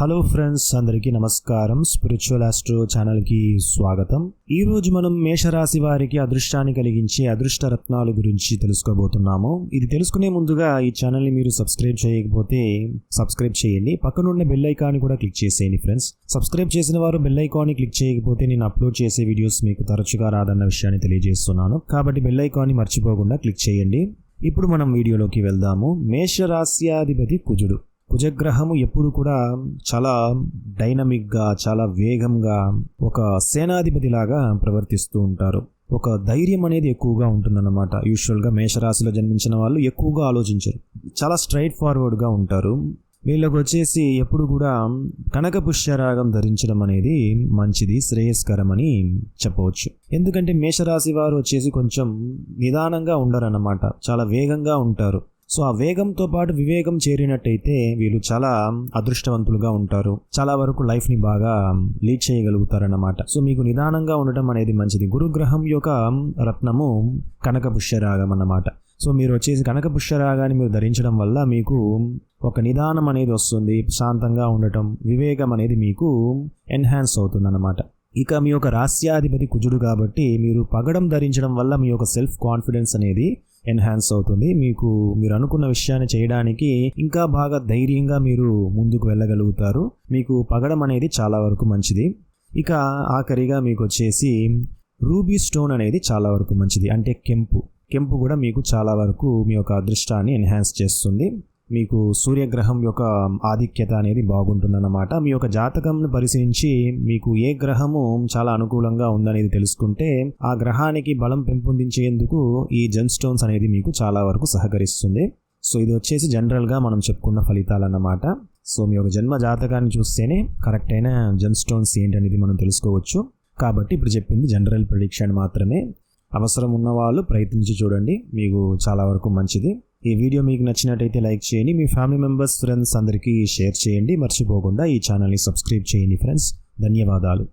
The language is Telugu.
హలో ఫ్రెండ్స్ అందరికీ నమస్కారం. స్పిరిచువల్ ఆస్ట్రో ఛానల్కి స్వాగతం. ఈరోజు మనం మేషరాశి వారికి అదృష్టాన్ని కలిగించే అదృష్ట రత్నాలు గురించి తెలుసుకోబోతున్నాము. ఇది తెలుసుకునే ముందుగా ఈ ఛానల్ని మీరు సబ్స్క్రైబ్ చేయకపోతే సబ్స్క్రైబ్ చేయండి. పక్కనున్న బెల్ ఐకాన్ కూడా క్లిక్ చేసేయండి ఫ్రెండ్స్ సబ్స్క్రైబ్ చేసిన వారు బెల్ ఐకాన్ని క్లిక్ చేయకపోతే నేను అప్లోడ్ చేసే వీడియోస్ మీకు తరచుగా రాదన్న విషయాన్ని తెలియజేస్తున్నాను. కాబట్టి బెల్ ఐకాన్ని మర్చిపోకుండా క్లిక్ చేయండి. ఇప్పుడు మనం వీడియోలోకి వెళ్దాము. మేషరాశ్యాధిపతి కుజుడు. కుజగ్రహము ఎప్పుడు కూడా చాలా డైనమిక్గా చాలా వేగంగా ఒక సేనాధిపతిలాగా ప్రవర్తిస్తూ ఉంటారు. ఒక ధైర్యం అనేది ఎక్కువగా ఉంటుందన్నమాట. యూజువల్గా మేషరాశిలో జన్మించిన వాళ్ళు ఎక్కువగా ఆలోచించరు. చాలా స్ట్రైట్ ఫార్వర్డ్గా ఉంటారు. వీళ్ళకు వచ్చేసి ఎప్పుడు కూడా కనక పుష్యరాగం ధరించడం అనేది మంచిది శ్రేయస్కరమని చెప్పవచ్చు. ఎందుకంటే మేషరాశి వారు వచ్చేసి కొంచెం నిదానంగా ఉండరన్నమాట. చాలా వేగంగా ఉంటారు. సో ఆ వేగంతో పాటు వివేకం చేరినట్టయితే వీళ్ళు చాలా అదృష్టవంతులుగా ఉంటారు. చాలా వరకు లైఫ్ని బాగా లీడ్ చేయగలుగుతారన్నమాట. సో మీకు నిదానంగా ఉండటం అనేది మంచిది. గురుగ్రహం యొక్క రత్నము కనక పుష్యరాగం అన్నమాట సో మీరు వచ్చేసి కనక పుష్యరాగాన్ని మీరు ధరించడం వల్ల మీకు ఒక నిదానం అనేది వస్తుంది. శాంతంగా ఉండటం వివేకం అనేది మీకు ఎన్హాన్స్ అవుతుంది అన్నమాట ఇక మీ యొక్క రాస్యాధిపతి కుజుడు కాబట్టి మీరు పగడం ధరించడం వల్ల మీ యొక్క సెల్ఫ్ కాన్ఫిడెన్స్ అనేది ఎన్హాన్స్ అవుతుంది. మీకు మీరు అనుకున్న విషయాన్ని చేయడానికి ఇంకా బాగా ధైర్యంగా మీరు ముందుకు వెళ్ళగలుగుతారు. మీకు పగడం అనేది చాలా వరకు మంచిది. ఇక ఆఖరిగా మీకు వచ్చేసి రూబీ స్టోన్ అనేది చాలా వరకు మంచిది. అంటే కెంపు. కెంపు కూడా మీకు చాలా వరకు మీ యొక్క అదృష్టాన్ని ఎన్హాన్స్ చేస్తుంది. మీకు సూర్యగ్రహం యొక్క ఆధిక్యత అనేది బాగుంటుందన్నమాట. మీ యొక్క జాతకంను పరిశీలించి మీకు ఏ గ్రహము చాలా అనుకూలంగా ఉందనేది తెలుసుకుంటే ఆ గ్రహానికి బలం పెంపొందించేందుకు ఈ జెన్ స్టోన్స్ అనేది మీకు చాలా వరకు సహకరిస్తుంది. సో ఇది వచ్చేసి జనరల్గా మనం చెప్పుకున్న ఫలితాలు అన్నమాట సో మీ యొక్క జన్మ జాతకాన్ని చూస్తేనే కరెక్ట్ అయిన జెన్ స్టోన్స్ ఏంటనేది మనం తెలుసుకోవచ్చు. కాబట్టి ఇప్పుడు చెప్పింది జనరల్ ప్రిడిక్షన్ మాత్రమే. అవసరం ఉన్న వాళ్ళు ప్రయత్నించి చూడండి మీకు చాలా వరకు మంచిది. ఈ వీడియో మీకు నచ్చినట్టయితే లైక్ చేయండి. మీ ఫ్యామిలీ మెంబర్స్ ఫ్రెండ్స్ అందరికీ షేర్ చేయండి. మర్చిపోకుండా ఈ ఛానల్ని సబ్స్క్రైబ్ చేయండి ఫ్రెండ్స్. ధన్యవాదాలు.